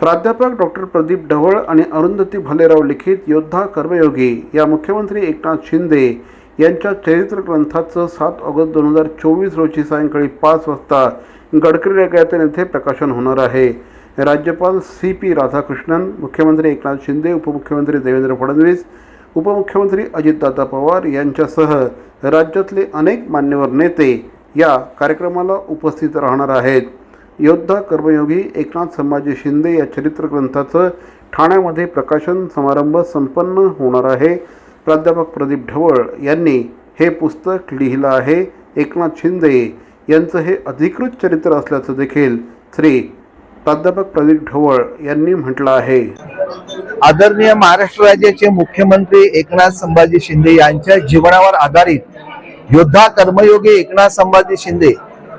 प्राध्यापक डॉक्टर प्रदीप ढवळ आणि अरुंधती भालेराव लिखित योद्धा कर्मयोगी या मुख्यमंत्री एकनाथ शिंदे यांच्या चरित्र ग्रंथाचं सात ऑगस्ट दोन हजार चोवीस रोजी सायंकाळी पाच वाजता गडकरी रंगायतन येथे प्रकाशन होणार आहे. राज्यपाल सी पी राधाकृष्णन मुख्यमंत्री एकनाथ शिंदे उपमुख्यमंत्री देवेंद्र फडणवीस उपमुख्यमंत्री अजितदादा पवार यांच्यासह राज्यातले अनेक मान्यवर नेते या कार्यक्रमाला उपस्थित राहणार आहेत. योद्धा कर्मयोगी एकनाथ संभाजी शिंदे या चरित्र ग्रंथाचं ठाण्यामध्ये प्रकाशन समारंभ संपन्न होणार आहे. प्राध्यापक प्रदीप ढवळ यांनी हे पुस्तक लिहिलं आहे. एकनाथ शिंदे यांचं हे अधिकृत चरित्र असल्याचं देखील श्री प्राध्यापक प्रदीप ढवळ यांनी म्हटलं आहे. आदरणीय महाराष्ट्र राज्याचे मुख्यमंत्री एकनाथ संभाजी शिंदे यांच्या जीवनावर आधारित योद्धा कर्मयोगी एकनाथ संभाजी शिंदे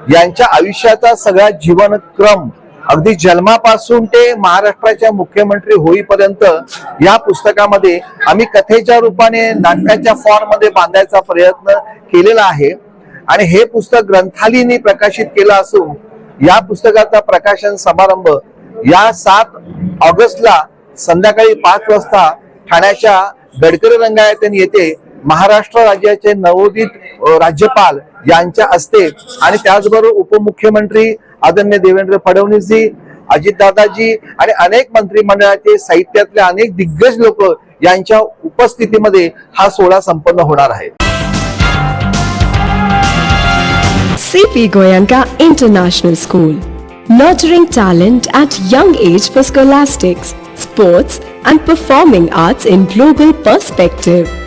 यांच्या आयुष्याचा सगळा जीवनक्रम अगदी जन्मापासून ते महाराष्ट्राच्या मुख्यमंत्री होईपर्यंत या पुस्तकामध्ये आम्ही कथेच्या रूपाने नाटकाच्या फॉर्ममध्ये बांधायचा प्रयत्न केलेला आहे. आणि हे पुस्तक ग्रंथालीने प्रकाशित केलं असून या पुस्तकाचा प्रकाशन समारंभ या सात ऑगस्टला संध्याकाळी पाच वाजता ठाण्याच्या गडकरी रंगायतन येथे महाराष्ट्र राज्याचे नवोदित राज्यपाल यांच्या असते आणि त्याचबरोबर उपमुख्यमंत्री आदरण्य देवेंद्र फडणवीस जी अजितदाजी आणि अनेक मंत्रिमंडळाचे साहित्यातले अनेक दिग्गज लोक यांच्या उपस्थितीमध्ये हा सोहळा संपन्न होणार आहे. C P Goenka international school nurturing talent at young age for scholastic sports and performing arts in global perspective